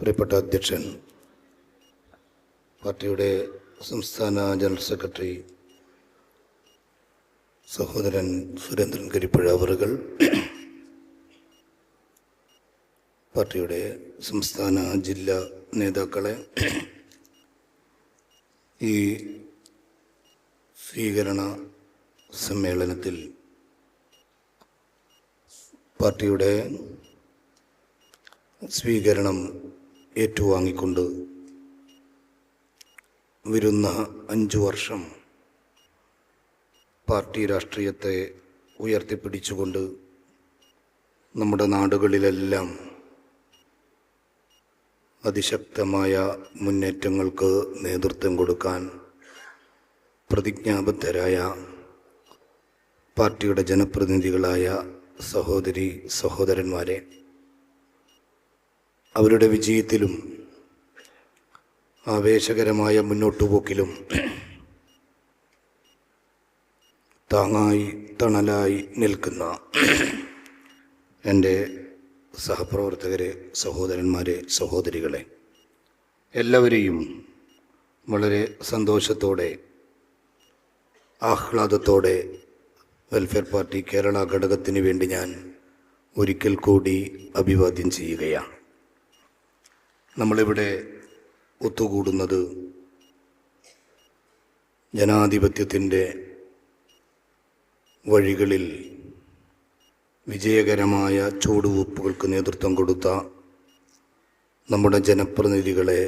പ്രിയപ്പെട്ട അധ്യക്ഷൻ പാർട്ടിയുടെ സംസ്ഥാന ജനറൽ സെക്രട്ടറി സഹോദരൻ സുരേന്ദ്രൻ കരിപ്പുഴ അവറുകൾ പാർട്ടിയുടെ സംസ്ഥാന ജില്ലാ നേതാക്കളെ ഈ സ്വീകരണ സമ്മേളനത്തിൽ പാർട്ടിയുടെ സ്വീകരണം ഏറ്റുവാങ്ങിക്കൊണ്ട് വരുന്ന അഞ്ചു വർഷം പാർട്ടി രാഷ്ട്രീയത്തെ ഉയർത്തിപ്പിടിച്ചുകൊണ്ട് നമ്മുടെ നാടുകളിലെല്ലാം അതിശക്തമായ മുന്നേറ്റങ്ങൾക്ക് നേതൃത്വം കൊടുക്കാൻ പ്രതിജ്ഞാബദ്ധരായ പാർട്ടിയുടെ ജനപ്രതിനിധികളായ സഹോദരി സഹോദരന്മാരെ അവരുടെ വിജയത്തിലും ആവേശകരമായ മുന്നോട്ടുപോക്കിലും താങ്ങായി തണലായി നിൽക്കുന്ന എന്റെ സഹപ്രവർത്തകരെ സഹോദരന്മാരെ സഹോദരികളെ എല്ലാവരെയും വളരെ സന്തോഷത്തോടെ ആഹ്ലാദത്തോടെ വെൽഫെയർ പാർട്ടി കേരള ഘടകത്തിന് വേണ്ടി ഞാൻ ഒരിക്കൽ കൂടി അഭിവാദ്യം ചെയ്യുകയാണ്. നമ്മളിവിടെ ഒത്തുകൂടുന്നത് ജനാധിപത്യത്തിന്റെ വഴികളിൽ വിജയകരമായ ചുവടുവെപ്പുകൾക്ക് നേതൃത്വം കൊടുത്ത നമ്മുടെ ജനപ്രതിനിധികളെ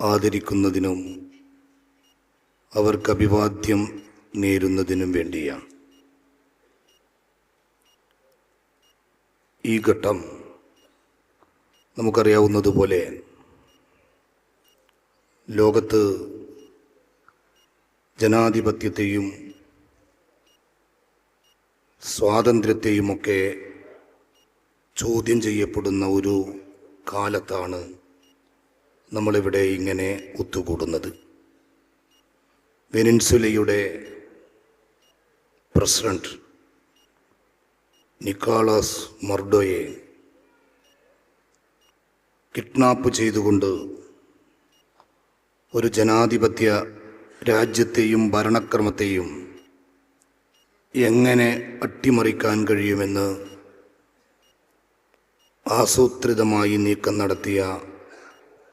ആദരിക്കുന്നതിനും അവർക്ക് അഭിവാദ്യം നേരുന്നതിനും വേണ്ടിയാണ്. ഈ ഘട്ടം നമുക്കറിയാവുന്നതുപോലെ ലോകത്ത് ജനാധിപത്യത്തെയും സ്വാതന്ത്ര്യത്തെയുമൊക്കെ ചോദ്യം ചെയ്യപ്പെടുന്ന ഒരു കാലത്താണ് നമ്മളിവിടെ ഇങ്ങനെ ഒത്തുകൂടുന്നത്. വെനിൻസുലയുടെ പ്രസിഡന്റ് നിക്കോളാസ് മർഡോയെ കിഡ്നാപ്പ് ചെയ്തുകൊണ്ട് ഒരു ജനാധിപത്യ രാജ്യത്തെയും ഭരണക്രമത്തെയും എങ്ങനെ അട്ടിമറിക്കാൻ കഴിയുമെന്ന് ആസൂത്രിതമായി നീക്കം നടത്തിയ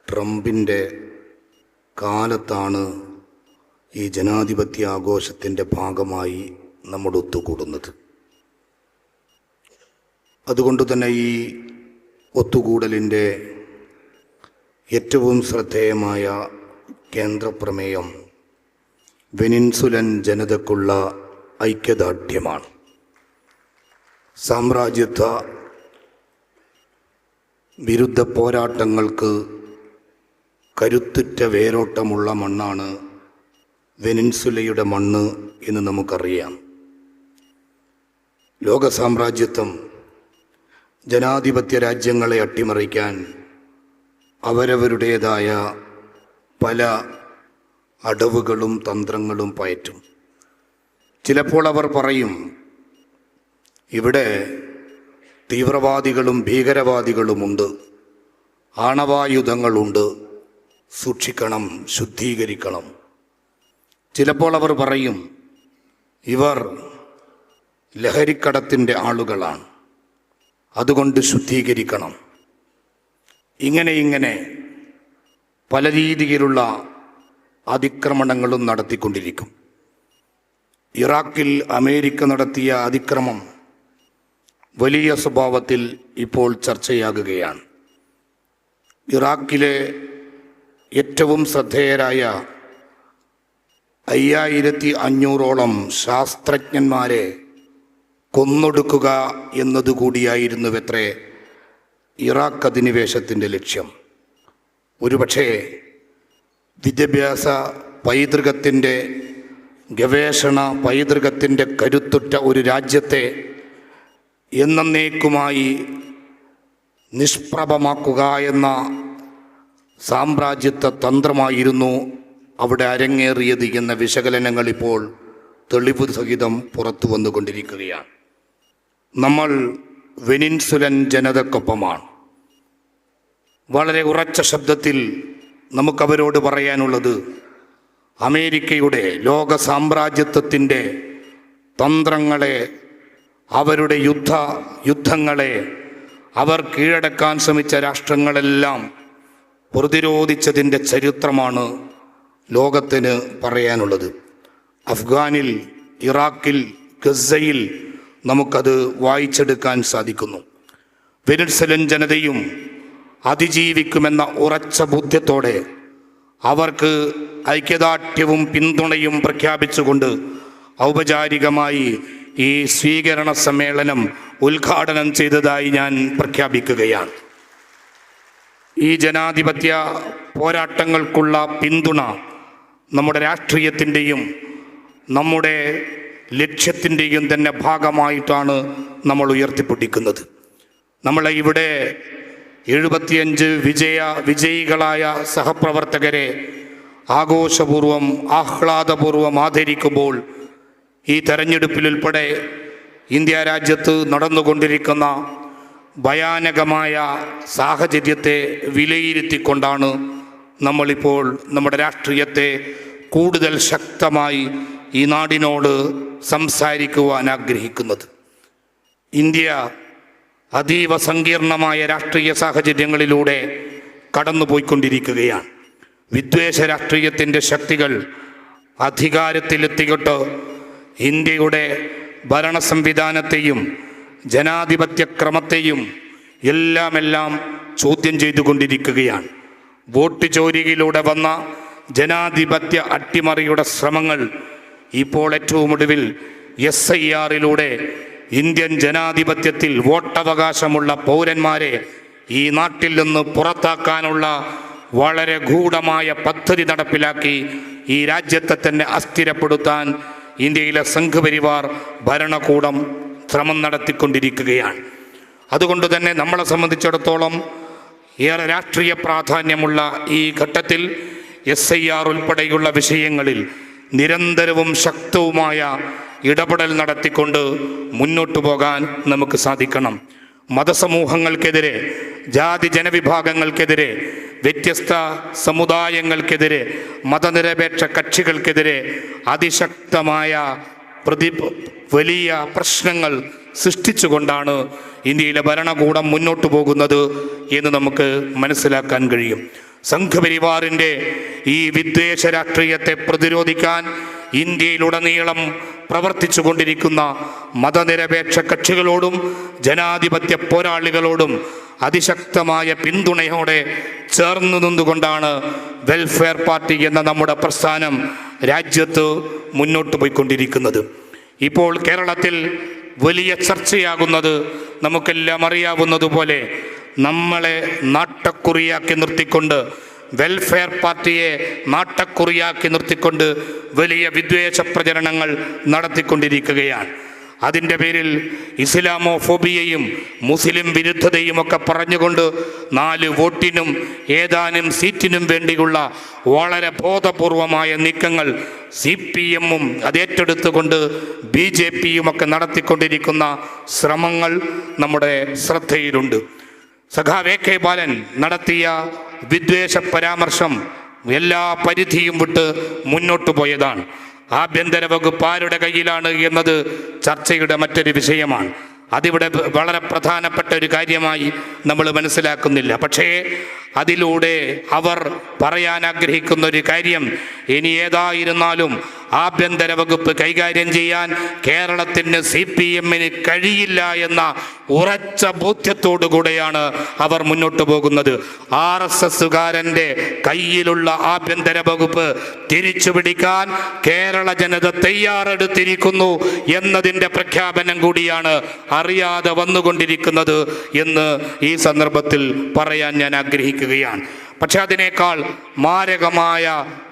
ട്രംപിന്റെ കാലത്താണ് ഈ ജനാധിപത്യ ആഘോഷത്തിന്റെ ഭാഗമായി നമ്മുടെ ഒത്തുകൂടുന്നത്. അതുകൊണ്ട് തന്നെ ഈ ഒത്തുകൂടലിന്റെ ഏറ്റവും ശ്രദ്ധേയമായ കേന്ദ്രപ്രമേയം വെനിൻസുലൻ ജനതക്കുള്ള ഐക്യദാർഢ്യമാണ്. സാമ്രാജ്യത്വ വിരുദ്ധ പോരാട്ടങ്ങൾക്ക് കരുത്തുറ്റ വേരോട്ടമുള്ള മണ്ണാണ് വെനിൻസുലയുടെ മണ്ണ് എന്ന് നമുക്കറിയാം. ലോക സാമ്രാജ്യത്വം ജനാധിപത്യ രാജ്യങ്ങളെ അട്ടിമറിക്കാൻ അവരവരുടേതായ പല അടവുകളും തന്ത്രങ്ങളും പയറ്റും. ചിലപ്പോൾ അവർ പറയും ഇവിടെ തീവ്രവാദികളും ഭീകരവാദികളുമുണ്ട്. ആണവായുധങ്ങളുണ്ട്. സൂക്ഷിക്കണം ശുദ്ധീകരിക്കണം. ചിലപ്പോൾ അവർ പറയും ഇവർ ലഹരിക്കടത്തിന്റെ ആളുകളാണ്. അതുകൊണ്ട് ശുദ്ധീകരിക്കണം. ഇങ്ങനെ ഇങ്ങനെ പല രീതിയിലുള്ള അതിക്രമണങ്ങളും നടത്തിക്കൊണ്ടിരിക്കും. ഇറാഖിൽ അമേരിക്ക നടത്തിയ അതിക്രമം വലിയ സ്വഭാവത്തിൽ ഇപ്പോൾ ചർച്ചയാകുകയാണ്. ഇറാഖിലെ ഏറ്റവും ശ്രദ്ധേയരായ അയ്യായിരത്തി അഞ്ഞൂറോളം ശാസ്ത്രജ്ഞന്മാരെ കൊന്നൊടുക്കുക എന്നതുകൂടിയായിരുന്നുവത്രേ? ഇറാഖ് അധിനിവേശത്തിന്റെ ലക്ഷ്യം. ഒരുപക്ഷേ വിദ്യാഭ്യാസ പൈതൃകത്തിന്റെ ഗവേഷണ പൈതൃകത്തിന്റെ കരുത്തുറ്റ ഒരു രാജ്യത്തെ എന്നേക്കുമായി നിഷ്പ്രഭമാക്കുക എന്ന സാമ്രാജ്യത്വ തന്ത്രമായിരുന്നു അവിടെ അരങ്ങേറിയത് എന്ന വിശകലനങ്ങൾ ഇപ്പോൾ തെളിവ് സഹിതം പുറത്തു വന്നുകൊണ്ടിരിക്കുകയാണ് നമ്മൾ വെനിൻസുലൻ ജനതക്കൊപ്പമാണ്. വളരെ ഉറച്ച ശബ്ദത്തിൽ നമുക്കവരോട് പറയാനുള്ളത് അമേരിക്കയുടെ ലോക സാമ്രാജ്യത്വത്തിന്റെ തന്ത്രങ്ങളെ അവരുടെ യുദ്ധ യുദ്ധങ്ങളെ അവർ കീഴടക്കാൻ ശ്രമിച്ച രാഷ്ട്രങ്ങളെല്ലാം പ്രതിരോധിച്ചതിന്റെ ചരിത്രമാണ് ലോകത്തിന് പറയാനുള്ളത്. അഫ്ഗാനിൽ ഇറാഖിൽ ഗസയിൽ നമുക്കത് വായിച്ചെടുക്കാൻ സാധിക്കുന്നു. വെനിസ്വലൻ ജനതയും അതിജീവിക്കുമെന്ന ഉറച്ച ബോധ്യത്തോടെ അവർക്ക് ഐക്യദാർഢ്യവും പിന്തുണയും പ്രഖ്യാപിച്ചുകൊണ്ട് ഔപചാരികമായി ഈ സ്വീകരണ സമ്മേളനം ഉദ്ഘാടനം ചെയ്തതായി ഞാൻ പ്രഖ്യാപിക്കുകയാണ്. ഈ ജനാധിപത്യ പോരാട്ടങ്ങൾക്കുള്ള പിന്തുണ നമ്മുടെ രാഷ്ട്രീയത്തിന്റെയും നമ്മുടെ ലക്ഷ്യത്തിന്റെയും തന്നെ ഭാഗമായിട്ടാണ് നമ്മൾ ഉയർത്തിപ്പിടിക്കുന്നത് നമ്മളെ ഇവിടെ എഴുപത്തിയഞ്ച് വിജയ വിജയികളായ സഹപ്രവർത്തകരെ ആഘോഷപൂർവം ആഹ്ലാദപൂർവം ആദരിക്കുമ്പോൾ ഈ തെരഞ്ഞെടുപ്പിലുൾപ്പെടെ ഇന്ത്യ രാജ്യത്ത് നടന്നുകൊണ്ടിരിക്കുന്ന ഭയാനകമായ സാഹചര്യത്തെ വിലയിരുത്തിക്കൊണ്ടാണ് നമ്മളിപ്പോൾ നമ്മുടെ രാഷ്ട്രീയത്തെ കൂടുതൽ ശക്തമായി ഈ നാടിനോട് സംസാരിക്കുവാൻ ആഗ്രഹിക്കുന്നത്. ഇന്ത്യ അതീവ സങ്കീർണമായ രാഷ്ട്രീയ സാഹചര്യങ്ങളിലൂടെ കടന്നുപോയിക്കൊണ്ടിരിക്കുകയാണ്. വിദ്വേഷ രാഷ്ട്രീയത്തിന്റെ ശക്തികൾ അധികാരത്തിലെത്തിയിട്ട് ഇന്ത്യയുടെ ഭരണ സംവിധാനത്തെയും ജനാധിപത്യ ക്രമത്തെയും എല്ലാം എല്ലാം ചോദ്യം ചെയ്തുകൊണ്ടിരിക്കുകയാണ്. വോട്ട് ചോരികയിലൂടെ വന്ന ജനാധിപത്യ അട്ടിമറിയുടെ ശ്രമങ്ങൾ ഇപ്പോൾ ഏറ്റവും ഒടുവിൽ എസ് ഐ ആറിലൂടെ ഇന്ത്യൻ ജനാധിപത്യത്തിൽ വോട്ടവകാശമുള്ള പൗരന്മാരെ ഈ നാട്ടിൽ നിന്ന് പുറത്താക്കാനുള്ള വളരെ ഗൂഢമായ പദ്ധതി നടപ്പിലാക്കി ഈ രാജ്യത്തെ തന്നെ അസ്ഥിരപ്പെടുത്താൻ ഇന്ത്യയിലെ സംഘപരിവാർ ഭരണകൂടം ശ്രമം നടത്തിക്കൊണ്ടിരിക്കുകയാണ്. അതുകൊണ്ട് തന്നെ നമ്മളെ സംബന്ധിച്ചിടത്തോളം ഏറെ രാഷ്ട്രീയ പ്രാധാന്യമുള്ള ഈ ഘട്ടത്തിൽ എസ് ഐ ആർ ഉൾപ്പെടെയുള്ള വിഷയങ്ങളിൽ നിരന്തരവും ശക്തവുമായ ഇടപെടൽ നടത്തിക്കൊണ്ട് മുന്നോട്ടു പോകാൻ നമുക്ക് സാധിക്കണം. മതസമൂഹങ്ങൾക്കെതിരെ ജാതി ജനവിഭാഗങ്ങൾക്കെതിരെ വ്യത്യസ്ത സമുദായങ്ങൾക്കെതിരെ മതനിരപേക്ഷ കക്ഷികൾക്കെതിരെ അതിശക്തമായ പ്രതി വലിയ പ്രശ്നങ്ങൾ സൃഷ്ടിച്ചുകൊണ്ടാണ് ഇന്ത്യയിലെ ഭരണകൂടം മുന്നോട്ടു പോകുന്നത് എന്ന് നമുക്ക് മനസ്സിലാക്കാൻ കഴിയും. സംഘപരിവാറിന്റെ ഈ വിദ്വേഷ രാഷ്ട്രീയത്തെ പ്രതിരോധിക്കാൻ ഇന്ത്യയിലുടനീളം പ്രവർത്തിച്ചു കൊണ്ടിരിക്കുന്ന മതനിരപേക്ഷ കക്ഷികളോടും ജനാധിപത്യ പോരാളികളോടും അതിശക്തമായ പിന്തുണയോടെ ചേർന്നു നിന്നുകൊണ്ടാണ് വെൽഫെയർ പാർട്ടി എന്ന നമ്മുടെ പ്രസ്ഥാനം രാജ്യത്ത് മുന്നോട്ട് പോയിക്കൊണ്ടിരിക്കുന്നത്. ഇപ്പോൾ കേരളത്തിൽ വലിയ ചർച്ചയാകുന്നത് നമുക്കെല്ലാം അറിയാവുന്നതുപോലെ നമ്മളെ നാട്ടക്കുറിയാക്കി നിർത്തിക്കൊണ്ട് വെൽഫെയർ പാർട്ടിയെ നാട്ടക്കുറിയാക്കി നിർത്തിക്കൊണ്ട് വലിയ വിദ്വേഷ പ്രചരണങ്ങൾ നടത്തിക്കൊണ്ടിരിക്കുകയാണ്. അതിന്റെ പേരിൽ ഇസ്ലാമോ ഫോബിയയും മുസ്ലിം വിരുദ്ധതയും ഒക്കെ പറഞ്ഞുകൊണ്ട് നാല് വോട്ടിനും ഏതാനും സീറ്റിനും വേണ്ടിയുള്ള വളരെ ബോധപൂർവമായ നീക്കങ്ങൾ സി പി എമ്മും അതേറ്റെടുത്തുകൊണ്ട് ബി ജെ പിയും ഒക്കെ നടത്തിക്കൊണ്ടിരിക്കുന്ന ശ്രമങ്ങൾ നമ്മുടെ ശ്രദ്ധയിലുണ്ട്. സഖാവ് എ കെ ബാലൻ നടത്തിയ വിദ്വേഷ പരാമർശം എല്ലാ പരിധിയും വിട്ട് മുന്നോട്ടു പോയതാണ്. ആഭ്യന്തര വകുപ്പ് ആരുടെ കയ്യിലാണ് എന്നത് ചർച്ചയുടെ മറ്റൊരു വിഷയമാണ്. അതിവിടെ വളരെ പ്രധാനപ്പെട്ട ഒരു കാര്യമായി നമ്മൾ മനസ്സിലാക്കുന്നില്ല. പക്ഷേ അതിലൂടെ അവർ പറയാൻ ആഗ്രഹിക്കുന്ന ഒരു കാര്യം ഇനി ഏതായിരുന്നാലും ആഭ്യന്തര വകുപ്പ് കൈകാര്യം ചെയ്യാൻ കേരളത്തിന് സി പി എമ്മിന് കഴിയില്ല എന്ന ഉറച്ച ബോധ്യത്തോടു കൂടെയാണ് അവർ മുന്നോട്ട് പോകുന്നത്. ആർ എസ് എസുകാരന്റെ കയ്യിലുള്ള ആഭ്യന്തര വകുപ്പ് തിരിച്ചു പിടിക്കാൻ കേരള ജനത തയ്യാറെടുത്തിരിക്കുന്നു എന്നതിന്റെ പ്രഖ്യാപനം കൂടിയാണ് അറിയാതെ വന്നുകൊണ്ടിരിക്കുന്നത് എന്ന് ഈ സന്ദർഭത്തിൽ പറയാൻ ഞാൻ ആഗ്രഹിക്കുകയാണ്. പക്ഷെ അതിനേക്കാൾ മാരകമായ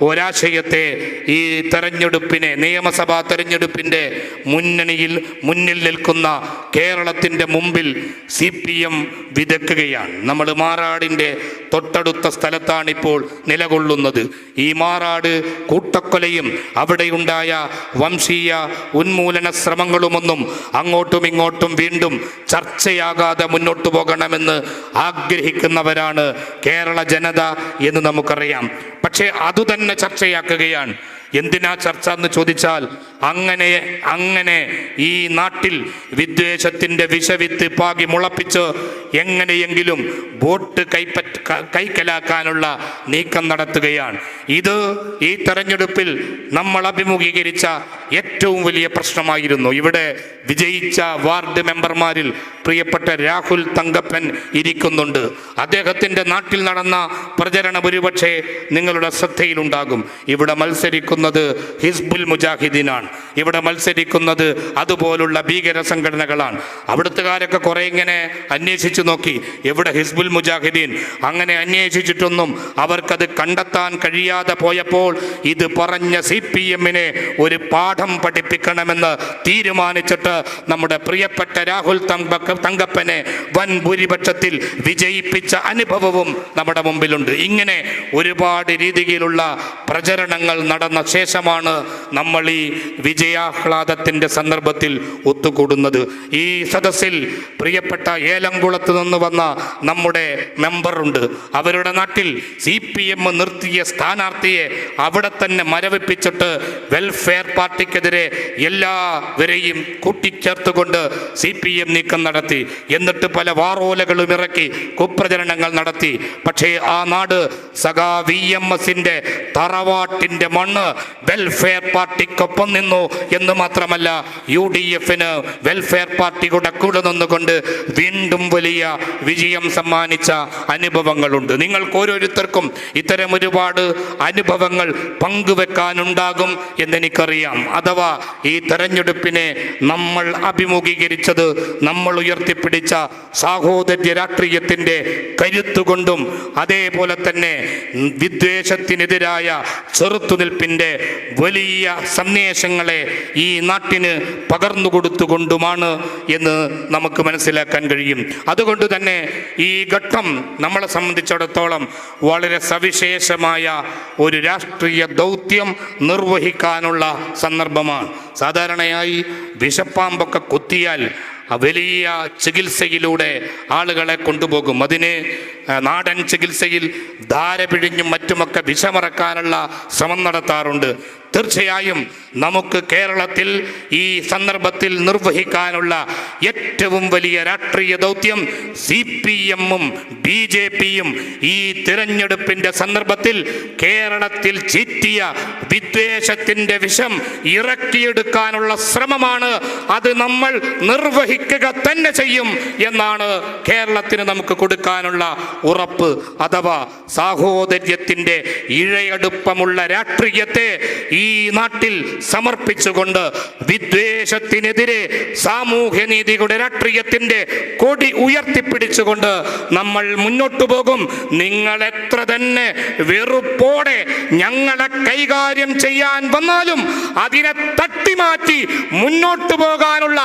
ഒരാശയത്തെ ഈ തെരഞ്ഞെടുപ്പിനെ നിയമസഭാ തെരഞ്ഞെടുപ്പിന്റെ മുന്നണിയിൽ മുന്നിൽ നിൽക്കുന്ന കേരളത്തിന്റെ മുമ്പിൽ സി പി എം വിതക്കുകയാണ് നമ്മൾ മാറാടിന്റെ തൊട്ടടുത്ത സ്ഥലത്താണിപ്പോൾ നിലകൊള്ളുന്നത്. ഈ മാറാട് കൂട്ടക്കൊലയും അവിടെയുണ്ടായ വംശീയ ഉന്മൂലന ശ്രമങ്ങളുമൊന്നും അങ്ങോട്ടും ഇങ്ങോട്ടും വീണ്ടും ചർച്ചയാകാതെ മുന്നോട്ടു പോകണമെന്ന് ആഗ്രഹിക്കുന്നവരാണ് കേരള ജനത എന്ന് നമുക്കറിയാം. പക്ഷേ അതുതന്നെ ചർച്ചയാക്കുകയാണ്. എന്തിനാ ചർച്ച എന്ന് ചോദിച്ചാൽ അങ്ങനെ അങ്ങനെ ഈ നാട്ടിൽ വിദ്വേഷത്തിന്റെ വിഷവിത്ത് പാകി മുളപ്പിച്ച് എങ്ങനെയെങ്കിലും വോട്ട് കൈപ്പറ്റ കൈക്കലാക്കാനുള്ള നീക്കം നടത്തുകയാണ്. ഇത് ഈ തെരഞ്ഞെടുപ്പിൽ നമ്മൾ അഭിമുഖീകരിച്ച ഏറ്റവും വലിയ പ്രശ്നമായിരുന്നു. ഇവിടെ വിജയിച്ച വാർഡ് മെമ്പർമാരിൽ പ്രിയപ്പെട്ട രാഹുൽ തങ്കപ്പൻ ഇരിക്കുന്നുണ്ട്. അദ്ദേഹത്തിന്റെ നാട്ടിൽ നടന്ന പ്രചരണം ഒരുപക്ഷെ നിങ്ങളുടെ ശ്രദ്ധയിലുണ്ടാകും. ഇവിടെ മത്സരിക്കുന്നത് ഹിസ്ബുൽ മുജാഹിദീനാണ്. ഇവിടെ മത്സരിക്കുന്നത് അതുപോലുള്ള ഭീകര സംഘടനകളാണ്. അവിടുത്തുകാരൊക്കെ കുറെ ഇങ്ങനെ അന്വേഷിച്ചു നോക്കി. എവിടെ ഹിസ്ബുൽ മുജാഹിദീൻ? അങ്ങനെ അന്വേഷിച്ചിട്ടൊന്നും അവർക്കത് കണ്ടെത്താൻ കഴിയാതെ പോയപ്പോൾ ഇത് പറഞ്ഞ സി പി എമ്മിനെ ഒരു പാഠം പഠിപ്പിക്കണമെന്ന് തീരുമാനിച്ചിട്ട് നമ്മുടെ പ്രിയപ്പെട്ട രാഹുൽ തങ്കപ്പനെ വൻ ഭൂരിപക്ഷത്തിൽ വിജയിപ്പിച്ച അനുഭവവും നമ്മുടെ മുമ്പിലുണ്ട്. ഇങ്ങനെ ഒരുപാട് രീതിയിലുള്ള പ്രചരണങ്ങൾ നടന്ന ശേഷമാണ് നമ്മൾ ഈ വിജയാഹ്ലാദത്തിന്റെ സന്ദർഭത്തിൽ ഒത്തുകൂടുന്നത്. ഈ സദസ്സിൽ പ്രിയപ്പെട്ട ഏലംകുളത്ത് നിന്ന് വന്ന നമ്മുടെ മെമ്പറുണ്ട്. അവരുടെ നാട്ടിൽ സി പി എം നിർത്തിയ സ്ഥാനാർത്ഥിയെ അവിടെ തന്നെ മരവിപ്പിച്ചിട്ട് വെൽഫെയർ പാർട്ടിക്കെതിരെ എല്ലാവരെയും കൂട്ടിച്ചേർത്തുകൊണ്ട് സി പി എം നീക്കം നടത്തി. എന്നിട്ട് പല വാറോലകളും ഇറക്കി കുപ്രചരണങ്ങൾ നടത്തി. പക്ഷേ ആ നാട് സഖാ വി എം എസിന്റെ തറവാട്ടിന്റെ മണ്ണ് വെൽഫെയർ പാർട്ടിക്കൊപ്പം നിന്നു. എന്ന് മാത്രമല്ല യു ഡി എഫിന് വെൽഫെയർ പാർട്ടിയുടെ കൂടെ നിന്നുകൊണ്ട് വീണ്ടും വലിയ വിജയം സമ്മാനിച്ച അനുഭവങ്ങളുണ്ട്. നിങ്ങൾക്ക് ഓരോരുത്തർക്കും ഇത്തരം ഒരുപാട് അനുഭവങ്ങൾ പങ്കുവെക്കാനുണ്ടാകും എന്നെനിക്കറിയാം. അഥവാ ഈ തെരഞ്ഞെടുപ്പിനെ നമ്മൾ അഭിമുഖീകരിച്ചത് നമ്മൾ ഉയർത്തിപ്പിടിച്ച സാഹോദര്യ രാഷ്ട്രീയത്തിന്റെ കരുത്തുകൊണ്ടും അതേപോലെ തന്നെ വിദ്വേഷത്തിനെതിരായ ചെറുത്തുനിൽപ്പിന്റെ വലിയ സന്ദേശങ്ങളെ ഈ നാട്ടിന് പകർന്നു കൊടുത്തുകൊണ്ടുമാണ് എന്ന് നമുക്ക് മനസ്സിലാക്കാൻ കഴിയും. അതുകൊണ്ട് തന്നെ ഈ ഘട്ടം നമ്മളെ സംബന്ധിച്ചിടത്തോളം വളരെ സവിശേഷമായ ഒരു രാഷ്ട്രീയ ദൗത്യം നിർവഹിക്കാനുള്ള സന്ദർഭമാണ്. സാധാരണയായി വിഷപ്പാമ്പൊക്കെ കുത്തിയാൽ വലിയ ചികിത്സയിലൂടെ ആളുകളെ കൊണ്ടുപോകും. അതിന് നാടൻ ചികിത്സയിൽ ധാര പിഴിഞ്ഞും മറ്റുമൊക്കെ വിഷമറക്കാനുള്ള ശ്രമം നടത്താറുണ്ട്. തീർച്ചയായും നമുക്ക് കേരളത്തിൽ ഈ സന്ദർഭത്തിൽ നിർവഹിക്കാനുള്ള ഏറ്റവും വലിയ രാഷ്ട്രീയ ദൗത്യം സി പി എമ്മും ബി ജെ പിയും ഈ തിരഞ്ഞെടുപ്പിന്റെ സന്ദർഭത്തിൽ കേരളത്തിൽ ചീറ്റിയ വിദ്വേഷത്തിന്റെ വിഷം ഇറക്കിയെടുക്കാനുള്ള ശ്രമമാണ് അത് നമ്മൾ നിർവഹിക്കുക തന്നെ ചെയ്യും എന്നാണ് കേരളത്തിന് നമുക്ക് കൊടുക്കാനുള്ള ഉറപ്പ് അഥവാ സാഹോദര്യത്തിന്റെ ഇഴയടുപ്പമുള്ള രാഷ്ട്രീയത്തെ ഈ നാട്ടിൽ സമർപ്പിച്ചുകൊണ്ട് വിദ്വേഷത്തിനെതിരെ സാമൂഹ്യനീതിയുടെ രാഷ്ട്രീയത്തിന്റെ കൊടി ഉയർത്തിപ്പിടിച്ചുകൊണ്ട് നമ്മൾ മുന്നോട്ടു പോകും. നിങ്ങൾ എത്ര തന്നെ വെറുപ്പോടെ ഞങ്ങളെ കൈകാര്യം ചെയ്യാൻ വന്നാലും അതിനെ തട്ടിമാറ്റി മുന്നോട്ടു പോകാനുള്ള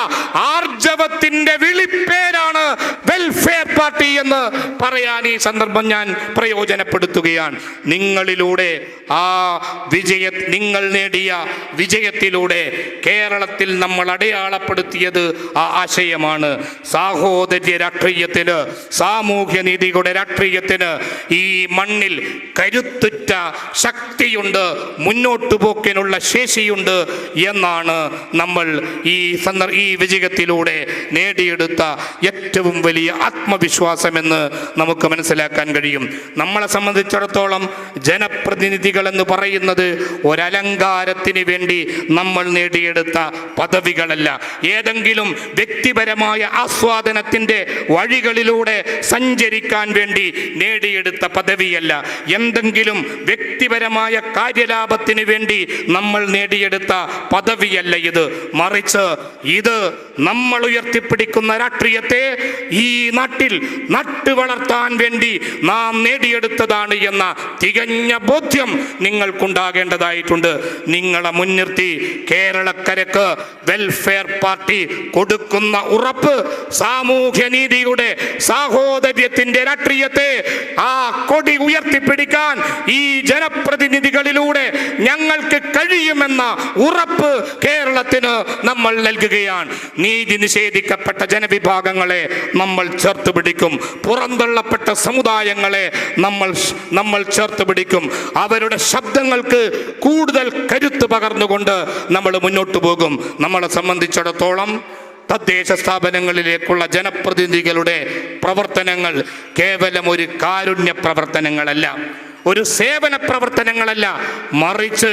ആർജവത്തിന്റെ വിളിപ്പേരാണ് വെൽഫെയർ പാർട്ടി എന്ന് പറയാൻ ഈ സന്ദർഭം ഞാൻ പ്രയോജനപ്പെടുത്തുകയാണ്. നിങ്ങളിലൂടെ ആ വിജയ നിങ്ങൾ നേടിയ വിജയത്തിലൂടെ കേരളത്തിൽ നമ്മൾ അടയാളപ്പെടുത്തിയത് ആ ആശയമാണ്. സാഹോദര്യ രാഷ്ട്രീയത്തിന് സാമൂഹ്യ നീതിയുടെ രാഷ്ട്രീയത്തിന് ഈ മണ്ണിൽ കരുത്തുറ്റ ശക്തിയുണ്ട് മുന്നോട്ടു പോക്കിനുള്ള ശേഷിയുണ്ട് എന്നാണ് നമ്മൾ ഈ സന്ദർ ഈ വിജയത്തിലൂടെ നേടിയെടുത്ത ഏറ്റവും വലിയ ആത്മവിശ്വാസമെന്ന് നമുക്ക് മനസ്സിലാക്കാൻ കഴിയും. നമ്മളെ സംബന്ധിച്ചിടത്തോളം ജനപ്രതിനിധികൾ എന്ന് പറയുന്നത് ഒരലങ്ക അലങ്കാരത്തിന് വേണ്ടി നമ്മൾ നേടിയെടുത്ത പദവികളല്ല. ഏതെങ്കിലും വ്യക്തിപരമായ ആസ്വാദനത്തിന്റെ വഴികളിലൂടെ സഞ്ചരിക്കാൻ വേണ്ടി നേടിയെടുത്ത പദവിയല്ല. എന്തെങ്കിലും വ്യക്തിപരമായ കാര്യലാഭത്തിന് വേണ്ടി നമ്മൾ നേടിയെടുത്ത പദവിയല്ല ഇത്. മറിച്ച് ഇത് നമ്മൾ ഉയർത്തിപ്പിടിക്കുന്ന രാഷ്ട്രീയത്തെ ഈ നാട്ടിൽ നട്ടു വളർത്താൻ വേണ്ടി നാം നേടിയെടുത്തതാണ് എന്ന തികഞ്ഞ ബോധ്യം നിങ്ങൾക്കുണ്ടാകേണ്ടതായിട്ടുണ്ട്. നിങ്ങളെ മുൻനിർത്തി കേരളക്കരക്ക് വെൽഫെയർ പാർട്ടി കൊടുക്കുന്ന ഉറപ്പ് സാമൂഹ്യനീതിയുടെ സാഹോദര്യത്തിന്റെ രാഷ്ട്രീയത്തെ ആ കൊടി ഉയർത്തിപ്പിടിക്കാൻ ഈ ജനപ്രതിനിധികളിലൂടെ ഞങ്ങൾക്ക് കഴിയുമെന്ന ഉറപ്പ് കേരളത്തിന് നമ്മൾ നൽകുകയാണ്. നീതി നിഷേധിക്കപ്പെട്ട ജനവിഭാഗങ്ങളെ നമ്മൾ ചേർത്ത് പിടിക്കും. പുറന്തള്ളപ്പെട്ട സമുദായങ്ങളെ നമ്മൾ നമ്മൾ ചേർത്ത് പിടിക്കും. അവരുടെ ശബ്ദങ്ങൾക്ക് കൂടുതൽ കരുത്ത് പകർന്നുകൊണ്ട് നമ്മൾ മുന്നോട്ട് പോകും. നമ്മളെ സംബന്ധിച്ചിടത്തോളം തദ്ദേശ സ്ഥാപനങ്ങളിലേക്കുള്ള ജനപ്രതിനിധികളുടെ പ്രവർത്തനങ്ങൾ കേവലം ഒരു കാരുണ്യ പ്രവർത്തനങ്ങളല്ല. ഒരു സേവന പ്രവർത്തനങ്ങളല്ല. മറിച്ച്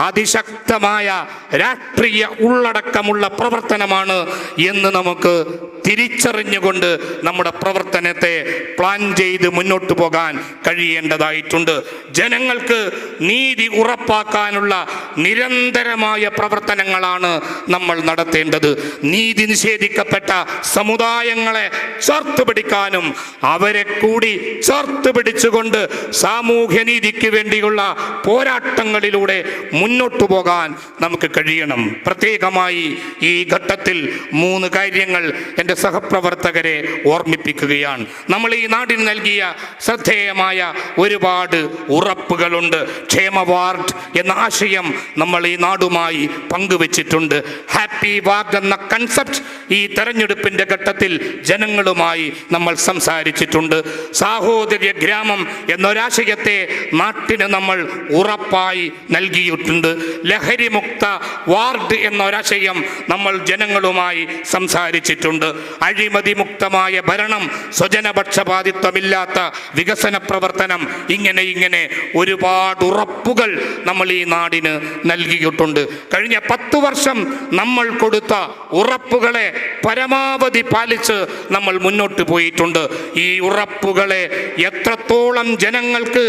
അതിശക്തമായ രാഷ്ട്രീയ ഉള്ളടക്കമുള്ള പ്രവർത്തനമാണ് എന്ന് നമുക്ക് തിരിച്ചറിഞ്ഞുകൊണ്ട് നമ്മുടെ പ്രവർത്തനത്തെ പ്ലാൻ ചെയ്ത് മുന്നോട്ട് പോകാൻ കഴിയേണ്ടതായിട്ടുണ്ട്. ജനങ്ങൾക്ക് നീതി ഉറപ്പാക്കാനുള്ള നിരന്തരമായ പ്രവർത്തനങ്ങളാണ് നമ്മൾ നടത്തേണ്ടത്. നീതി നിഷേധിക്കപ്പെട്ട സമുദായങ്ങളെ ചേർത്ത് പിടിക്കാനും അവരെ കൂടി ചേർത്ത് പിടിച്ചുകൊണ്ട് സാമൂഹ്യനീതിക്ക് വേണ്ടിയുള്ള പോരാട്ടങ്ങളിലൂടെ മുന്നോട്ടു പോകാൻ നമുക്ക് കഴിയണം. പ്രത്യേകമായി ഈ ഘട്ടത്തിൽ മൂന്ന് കാര്യങ്ങൾ എന്റെ സഹപ്രവർത്തകരെ ഓർമ്മിപ്പിക്കുകയാണ്. നമ്മൾ ഈ നാടിന് നൽകിയ ശ്രദ്ധേയമായ ഒരുപാട് ഉറപ്പുകളുണ്ട്. ക്ഷേമ വാർഡ് എന്ന ആശയം നമ്മൾ ഈ നാടുമായി പങ്കുവച്ചിട്ടുണ്ട്. ഹാപ്പി വാർഡ് എന്ന കൺസെപ്റ്റ് ഈ തെരഞ്ഞെടുപ്പിന്റെ ഘട്ടത്തിൽ ജനങ്ങളുമായി നമ്മൾ സംസാരിച്ചിട്ടുണ്ട്. സാഹോദര്യ ഗ്രാമം എന്നൊരാശയത്തെ നാട്ടിന് നമ്മൾ ഉറപ്പായി നൽകിയിട്ടുണ്ട്. ലഹരിമുക്ത വാർഡ് എന്നൊരാശയം നമ്മൾ ജനങ്ങളുമായി സംസാരിച്ചിട്ടുണ്ട്. അഴിമതിമുക്തമായ ഭരണം സ്വജനപക്ഷപാതിത്വമില്ലാത്ത വികസന പ്രവർത്തനം ഇങ്ങനെ ഇങ്ങനെ ഒരുപാട് ഉറപ്പുകൾ നമ്മൾ ഈ നാടിന് നൽകിയിട്ടുണ്ട്. കഴിഞ്ഞ പത്തു വർഷം നമ്മൾ കൊടുത്ത ഉറപ്പുകളെ പരമാവധി പാലിച്ച് നമ്മൾ മുന്നോട്ട് പോയിട്ടുണ്ട്. ഈ ഉറപ്പുകളെ എത്രത്തോളം ജനങ്ങൾക്ക്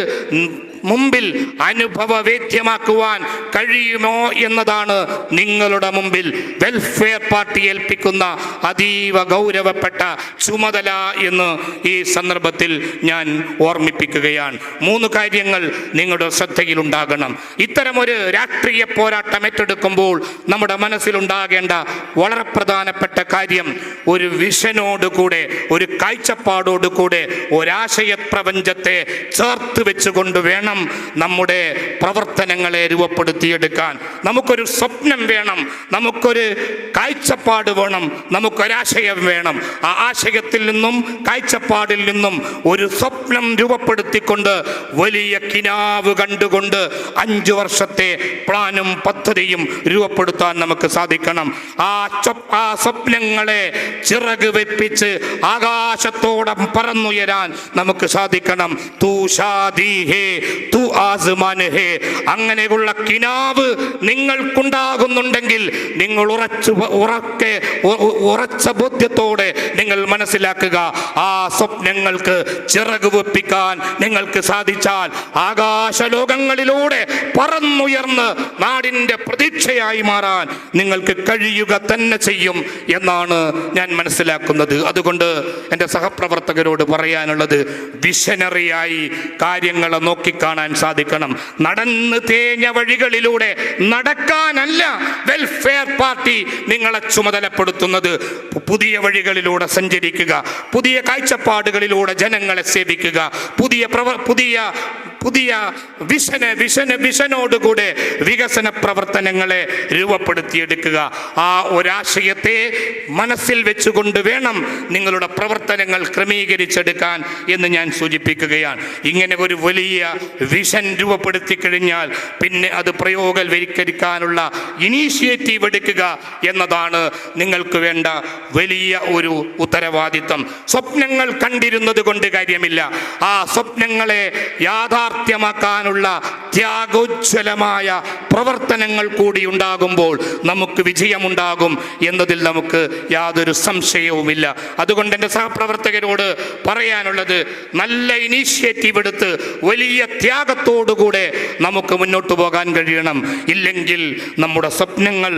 മുമ്പിൽ അനുഭവവേദ്യമാക്കുവാൻ കഴിയുമോ എന്നതാണ് നിങ്ങളുടെ മുമ്പിൽ വെൽഫെയർ പാർട്ടി ഏൽപ്പിക്കുന്ന അതീവ ഗൗരവപ്പെട്ട ചുമതല എന്ന് ഈ സന്ദർഭത്തിൽ ഞാൻ ഓർമ്മിപ്പിക്കുകയാണ്. മൂന്ന് കാര്യങ്ങൾ നിങ്ങളുടെ ശ്രദ്ധയിലുണ്ടാകണം. ഇത്തരമൊരു രാഷ്ട്രീയ പോരാട്ടം ഏറ്റെടുക്കുമ്പോൾ നമ്മുടെ മനസ്സിലുണ്ടാകേണ്ട വളരെ പ്രധാനപ്പെട്ട കാര്യം ഒരു വിഷനോടുകൂടെ ഒരു കാഴ്ചപ്പാടോടുകൂടെ ഒരാശയ പ്രപഞ്ചത്തെ ചേർത്ത് വെച്ചുകൊണ്ട് വേണം നമ്മുടെ പ്രവർത്തനങ്ങളെ രൂപപ്പെടുത്തിയെടുക്കാൻ. നമുക്കൊരു സ്വപ്നം വേണം നമുക്കൊരു കാഴ്ചപ്പാട് വേണം നമുക്കൊരാശയം വേണം. ആ ആശയത്തിൽ നിന്നും കാഴ്ചപ്പാടിൽ നിന്നും ഒരു സ്വപ്നം രൂപപ്പെടുത്തിക്കൊണ്ട് വലിയ കിനാവ് കണ്ടുകൊണ്ട് അഞ്ചു വർഷത്തെ പ്ലാനും പദ്ധതിയും രൂപപ്പെടുത്താൻ നമുക്ക് സാധിക്കണം. ആ ആ സ്വപ്നങ്ങളെ ചിറക് വെപ്പിച്ച് ആകാശത്തോടം പറന്നുയരാൻ നമുക്ക് സാധിക്കണം. തൂ അങ്ങനെയുള്ള കിനാവ് നിങ്ങൾക്കുണ്ടാകുന്നുണ്ടെങ്കിൽ നിങ്ങൾ ഉറച്ചു ഉറക്കെ ഉറച്ച ബോധ്യത്തോടെ നിങ്ങൾ മനസ്സിലാക്കുക ആ സ്വപ്നങ്ങൾക്ക് ചിറക് വെപ്പിക്കാൻ നിങ്ങൾക്ക് സാധിച്ചാൽ ആകാശലോകങ്ങളിലൂടെ പറന്നുയർന്ന് നാടിന്റെ പ്രതീക്ഷയായി മാറാൻ നിങ്ങൾക്ക് കഴിയുക തന്നെ ചെയ്യും എന്നാണ് ഞാൻ മനസ്സിലാക്കുന്നത്. അതുകൊണ്ട് എന്റെ സഹപ്രവർത്തകരോട് പറയാനുള്ളത് വിഷനറിയായി കാര്യങ്ങളെ നോക്കിക്കാണാൻ സാധിക്കണം. നടന്ന് തേഞ്ഞ വഴികളിലൂടെ നടക്കാനല്ല വെൽഫെയർ പാർട്ടി നിങ്ങളെ ചുമതലപ്പെടുത്തുന്നത്. പുതിയ വഴികളിലൂടെ സഞ്ചരിക്കുക പുതിയ കാഴ്ചപ്പാടുകളിലൂടെ ജനങ്ങളെ സേവിക്കുക പുതിയ പ്രവ പുതിയ പുതിയ വിഷന് വിഷന് വിഷനോടുകൂടെ വികസന പ്രവർത്തനങ്ങളെ രൂപപ്പെടുത്തിയെടുക്കുക. ആ ഒരാശയത്തെ മനസ്സിൽ വെച്ചുകൊണ്ട് വേണം നിങ്ങളുടെ പ്രവർത്തനങ്ങൾ ക്രമീകരിച്ചെടുക്കാൻ എന്ന് ഞാൻ സൂചിപ്പിക്കുകയാണ്. ഇങ്ങനെ ഒരു വലിയ വിഷൻ രൂപപ്പെടുത്തി കഴിഞ്ഞാൽ പിന്നെ അത് പ്രയോഗവൽക്കരിക്കാനുള്ള ഇനീഷ്യേറ്റീവ് എടുക്കുക എന്നതാണ് നിങ്ങൾക്ക് വേണ്ട വലിയ ഒരു ഉത്തരവാദിത്വം സ്വപ്നങ്ങൾ കണ്ടിരുന്നത് കൊണ്ട് കാര്യമില്ല. ആ സ്വപ്നങ്ങളെ യാഥാർത്ഥ്യമാക്കാനുള്ള ത്യാഗോജ്വലമായ പ്രവർത്തനങ്ങൾ കൂടി ഉണ്ടാകുമ്പോൾ നമുക്ക് വിജയമുണ്ടാകും എന്നതിൽ നമുക്ക് യാതൊരു സംശയവുമില്ല. അതുകൊണ്ട് എന്റെ സഹപ്രവർത്തകരോട് പറയാനുള്ളത് നല്ല ഇനീഷ്യേറ്റീവ് എടുത്ത് വലിയ ത്യാഗത്തോടുകൂടെ നമുക്ക് മുന്നോട്ട് പോകാൻ കഴിയണം. ഇല്ലെങ്കിൽ നമ്മുടെ സ്വപ്നങ്ങൾ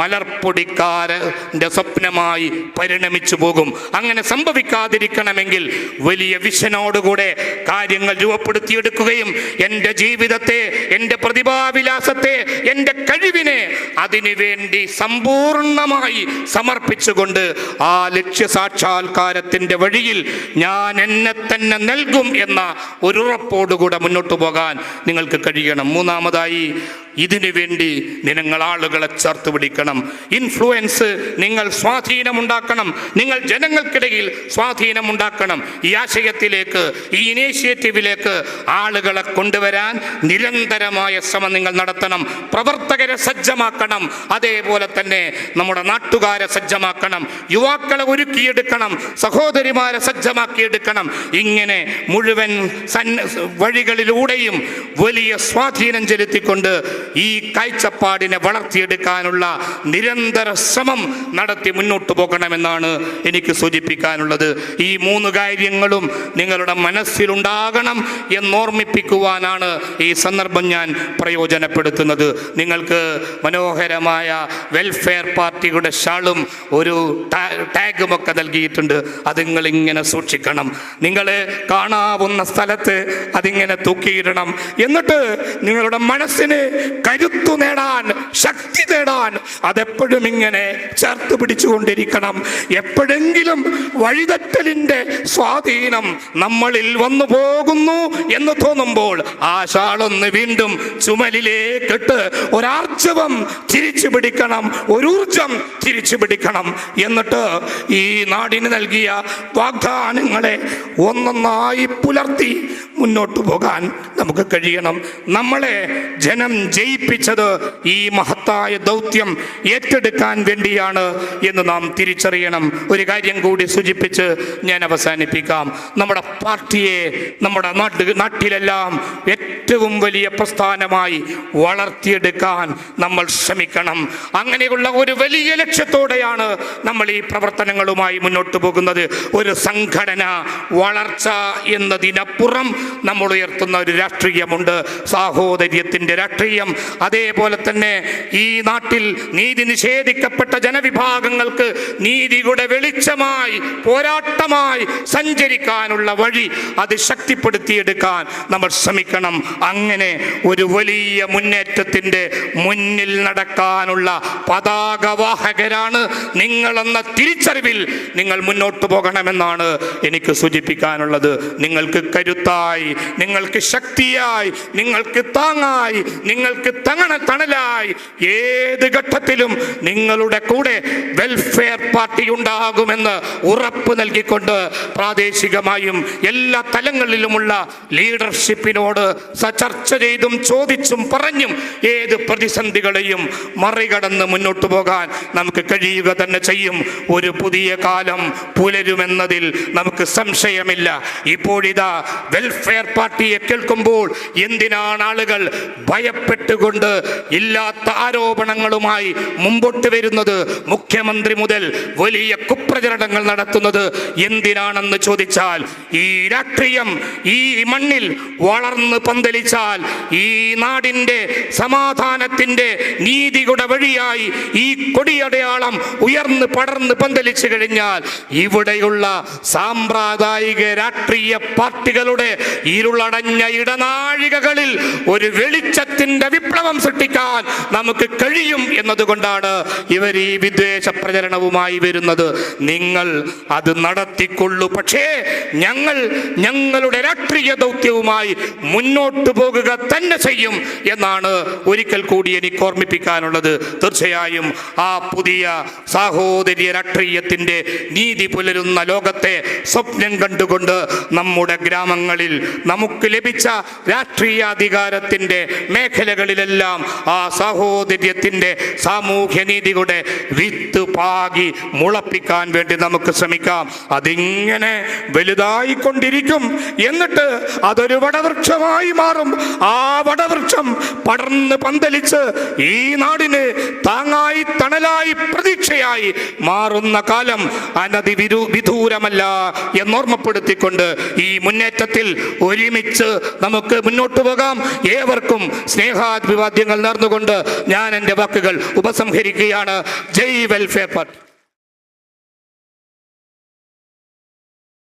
മലർപ്പൊടിക്കാരന്റെ സ്വപ്നമായി പരിണമിച്ചു പോകും. അങ്ങനെ സംഭവിക്കാതിരിക്കണമെങ്കിൽ വലിയ വിഷനോടുകൂടെ കാര്യങ്ങൾ രൂപപ്പെടുത്തിയെടുക്കുകയും എന്റെ ജീവിതത്തെ എന്റെ പ്രതിഭാവിലാസത്തെ എന്റെ കഴിവിനെ അതിനുവേണ്ടി സമ്പൂർണമായി സമർപ്പിച്ചുകൊണ്ട് ആ ലക്ഷ്യ സാക്ഷാത്കാരത്തിന്റെ വഴിയിൽ ഞാൻ എന്നെ തന്നെ നൽകും എന്ന ഒരു ഉറപ്പോടുകൂടെ മുന്നോട്ട് പോകാൻ നിങ്ങൾക്ക് കഴിയണം. മൂന്നാമതായി ഇതിനു വേണ്ടി നിങ്ങൾ ആളുകളെ ചേർത്ത് പിടിക്കണം. ഇൻഫ്ലുവൻസ് നിങ്ങൾ സ്വാധീനമുണ്ടാക്കണം. നിങ്ങൾ ജനങ്ങൾക്കിടയിൽ സ്വാധീനമുണ്ടാക്കണം. ഈ ആശയത്തിലേക്ക് ഈ ഇനീഷ്യേറ്റീവിലേക്ക് ആളുകളെ കൊണ്ടുവരാൻ നിരന്തരമായ ശ്രമം നിങ്ങൾ നടത്തണം. പ്രവർത്തകരെ സജ്ജമാക്കണം. അതേപോലെ തന്നെ നമ്മുടെ നാട്ടുകാരെ സജ്ജമാക്കണം. യുവാക്കളെ ഒരുക്കിയെടുക്കണം. സഹോദരിമാരെ സജ്ജമാക്കിയെടുക്കണം. ഇങ്ങനെ മുഴുവൻ സന്ന വഴികളിലൂടെയും വലിയ സ്വാധീനം ചെലുത്തിക്കൊണ്ട് ഈ കാഴ്ചപ്പാടിനെ വളർത്തിയെടുക്കാനുള്ള നിരന്തര ശ്രമം നടത്തി മുന്നോട്ട് പോകണമെന്നാണ് എനിക്ക് സൂചിപ്പിക്കാനുള്ളത്. ഈ മൂന്ന് കാര്യങ്ങളും നിങ്ങളുടെ മനസ്സിലുണ്ടാകണം എന്നോർമ്മിപ്പിക്കുവാനാണ് ഈ സന്ദർഭം ഞാൻ പ്രയോജനപ്പെടുത്തുന്നത്. നിങ്ങൾക്ക് മനോഹരമായ വെൽഫെയർ പാർട്ടിയുടെ ഷാളും ഒരു ടാഗുമൊക്കെ നൽകിയിട്ടുണ്ട്. അത് നിങ്ങൾ ഇങ്ങനെ സൂക്ഷിക്കണം. നിങ്ങൾ കാണാവുന്ന സ്ഥലത്ത് അതിങ്ങനെ തൂക്കിയിടണം. എന്നിട്ട് നിങ്ങളുടെ മനസ്സിന് കരുത്തു നേടാൻ ശക്തി നേടാൻ അതെപ്പോഴും ഇങ്ങനെ ചേർത്ത് പിടിച്ചുകൊണ്ടിരിക്കണം. എപ്പോഴെങ്കിലും വഴിതെറ്റലിന്റെ സ്വാധീനം നമ്മളിൽ വന്നു പോകുന്നു എന്ന് തോന്നുമ്പോൾ ആ ശാളൊന്ന് വീണ്ടും ചുമലിലേക്കിട്ട് ഒരാർജവം തിരിച്ചു പിടിക്കണം ഒരു ഊർജം തിരിച്ചു പിടിക്കണം. എന്നിട്ട് ഈ നാടിന് നൽകിയ വാഗ്ദാനങ്ങളെ ഒന്നൊന്നായി പുലർത്തി മുന്നോട്ട് പോകാൻ നമുക്ക് കഴിയണം. നമ്മളെ ജനം ജയിപ്പിച്ചത് ഈ മഹത്തായ ദൗത്യം ഏറ്റെടുക്കാൻ വേണ്ടിയാണ് എന്ന് നാം തിരിച്ചറിയണം. ഒരു കാര്യം കൂടി സൂചിപ്പിച്ച് ഞാൻ അവസാനിപ്പിക്കാം. നമ്മുടെ പാർട്ടിയെ നമ്മുടെ നാട്ട് നാട്ടിലെല്ലാം ഏറ്റവും വലിയ പ്രസ്ഥാനമായി വളർത്തിയെടുക്കാൻ നമ്മൾ ശ്രമിക്കണം. അങ്ങനെയുള്ള ഒരു വലിയ ലക്ഷ്യത്തോടെയാണ് നമ്മൾ ഈ പ്രവർത്തനങ്ങളുമായി മുന്നോട്ട് പോകുന്നത്. ഒരു സംഘടന വളർച്ച എന്നതിനപ്പുറം നമ്മൾ ഉയർത്തുന്ന ഒരു രാഷ്ട്രീയമുണ്ട്. സാഹോദര്യത്തിന്റെ രാഷ്ട്രീയം അതേപോലെ തന്നെ ഈ നാട്ടിൽ നീതി നിഷേധിക്കപ്പെട്ട ജനവിഭാഗങ്ങൾക്ക് നീതിയുടെ വെളിച്ചമായി പോരാട്ടമായി സഞ്ചരിക്കാനുള്ള വഴി അത് ശക്തിപ്പെടുത്തിയെടുക്കാൻ നമ്മൾ ശ്രമിക്കണം. അങ്ങനെ ഒരു വലിയ മുന്നേറ്റത്തിന്റെ മുന്നിൽ നടക്കാനുള്ള പതാകവാഹകരാണ് നിങ്ങളെന്ന തിരിച്ചറിവിൽ നിങ്ങൾ മുന്നോട്ട് പോകണമെന്നാണ് എനിക്ക് സൂചിപ്പിക്കാനുള്ളത്. നിങ്ങൾക്ക് കരുത്തായി നിങ്ങൾക്ക് ശക്തിയായി നിങ്ങൾക്ക് താങ്ങായി നിങ്ങൾക്ക് തങ്ങണ തണലായി ഏത് ഘട്ടത്തിലും നിങ്ങളുടെ കൂടെ വെൽഫെയർ പാർട്ടി ഉണ്ടാകുമെന്ന് ഉറപ്പ് നൽകിക്കൊണ്ട് പ്രാദേശികമായും എല്ലാ തലങ്ങളിലുമുള്ള ലീഡർഷിപ്പിനോട് ചർച്ച ചെയ്തും ചോദിച്ചും പറഞ്ഞും ഏത് പ്രതിസന്ധികളെയും മറികടന്ന് മുന്നോട്ട് പോകാൻ നമുക്ക് കഴിയുക തന്നെ ചെയ്യും. ഒരു പുതിയ കാലം പുലരുമെന്നതിൽ നമുക്ക് സംശയമില്ല. ഇപ്പോഴിതാ വെൽഫെയർ പാർട്ടിയെ കേൾക്കുമ്പോൾ എന്തിനാണ് ആളുകൾ ഭയപ്പെട്ടുകൊണ്ട് ഇല്ലാത്ത ആരോപണങ്ങളുമായി മുമ്പോട്ട് വരുന്നത് മുഖ്യമന്ത്രി മുതൽ വലിയ കുപ്രചരണങ്ങൾ നടത്തുന്നത് എന്തിനാണെന്ന് ചോദിച്ചാൽ ഈ രാഷ്ട്രീയം ഈ മണ്ണിൽ വളർന്ന് പന്തലിച്ചാൽ ഈ നാടിന്റെ സമാധാനത്തിന്റെ നീതിയുടെ വഴിയായി ഈ കൊടിയടയാളം ഉയർന്ന് പടർന്ന് പന്തലിച്ചു കഴിഞ്ഞാൽ ഇവിടെയുള്ള സാമ്പ്രദായിക രാഷ്ട്രീയ പാർട്ടികളുടെ ഇരുളടഞ്ഞ ഇടനാഴികകളിൽ ഒരു വെളിച്ചത്തിന്റെ വിപ്ലവം സൃഷ്ടിക്കാൻ നമുക്ക് കഴിയും എന്നതുകൊണ്ടാണ് ഇവർ ഈ വിദ്വേഷ പ്രചരണവുമായി വരുന്നത്. നിങ്ങൾ അത് നടത്തിക്കൊള്ളൂ. പക്ഷേ ഞങ്ങൾ ഞങ്ങളുടെ രാഷ്ട്രീയ ദൗത്യവുമായി മുന്നോട്ട് പോകുക തന്നെ ചെയ്യും എന്നാണ് ഒരിക്കൽ കൂടി എനിക്ക് ഓർമ്മിപ്പിക്കാനുള്ളത്. തീർച്ചയായും ആ പുതിയ സാഹോദര്യ രാഷ്ട്രീയത്തിന്റെ നീതി പുലരുന്ന ലോകത്തെ സ്വപ്നം കണ്ടുകൊണ്ട് നമ്മുടെ ഗ്രാമങ്ങളിൽ നമുക്ക് ലഭിച്ച രാഷ്ട്രീയാധികാരത്തിന്റെ മേഖലകളിലെല്ലാം ആ സഹോദര്യത്തിന്റെ സാമൂഹ്യ നീതിയുടെ വിത്ത് പാകി മുളപ്പിക്കാൻ വേണ്ടി നമുക്ക് ശ്രമിക്കാം. അതിങ്ങനെ വലുതായിക്കൊണ്ടിരിക്കും. എന്നിട്ട് അതൊരു വടവൃക്ഷമായി മാറും. ആ വടവൃക്ഷം പടർന്ന് പന്തലിച്ച് ഈ നാടിന് താങ്ങായി തണലായി പ്രതീക്ഷയായി മാറുന്ന കാലം അനധി വിരു വിദൂരമല്ല എന്നോർമ്മപ്പെടുത്തിക്കൊണ്ട് ഈ മുന്നേറ്റത്തിൽ ഒരുമിച്ച് നമുക്ക് മുന്നോട്ട് പോകാം. ഏവർക്കും സ്നേഹാഭിവാദ്യങ്ങൾ നേർന്നുകൊണ്ട് ഞാൻ എന്റെ വാക്കുകൾ ഉപസംഹരിക്കുകയാണ്. ജയ് വെൽഫെയർ പാർട്ടി.